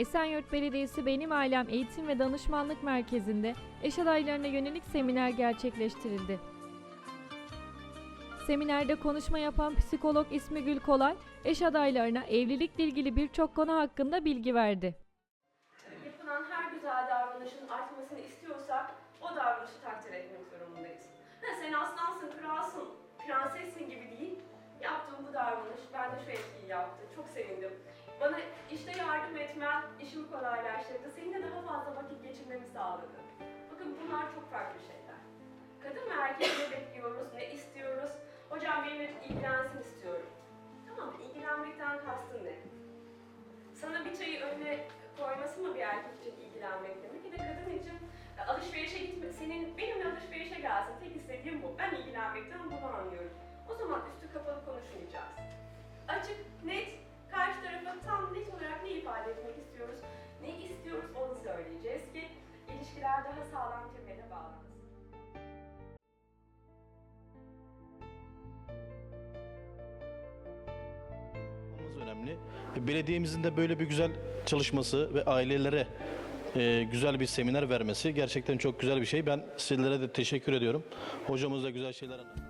Esenyurt Belediyesi Benim Ailem Eğitim ve Danışmanlık Merkezi'nde eş adaylarına yönelik seminer gerçekleştirildi. Seminerde konuşma yapan psikolog İsmi Gül Kolay, eş adaylarına evlilikle ilgili birçok konu hakkında bilgi verdi. Yapılan her güzel davranışın artmasını istiyorsak o davranışı takdir etmek zorundayız. Ha, sen aslansın, kralsın, prensessin gibi değil. Yaptığım bu davranış bende şu etkiyi yaptı. Çok sevindim. İşte yardım etmen işimi kolaylaştırdı. Seninle daha fazla vakit geçirmemi sağladı. Bakın bunlar çok farklı şeyler. Kadın ve erkek ne bekliyoruz, ne istiyoruz? Hocam benimle ilgilensin istiyorum. Tamam? İlgilenmekten kastın ne? Sana bir çayı önüne koyması mı bir erkek için ilgilenmek demek ya da kadın için e, alışverişe gitme, senin benimle alışverişe gelsin tek istediğim bu. Ben ilgilenmekten önemli. Belediyemizin de böyle bir güzel çalışması ve ailelere e, güzel bir seminer vermesi gerçekten çok güzel bir şey. Ben sizlere de teşekkür ediyorum. Hocamız da güzel şeyler anlattı.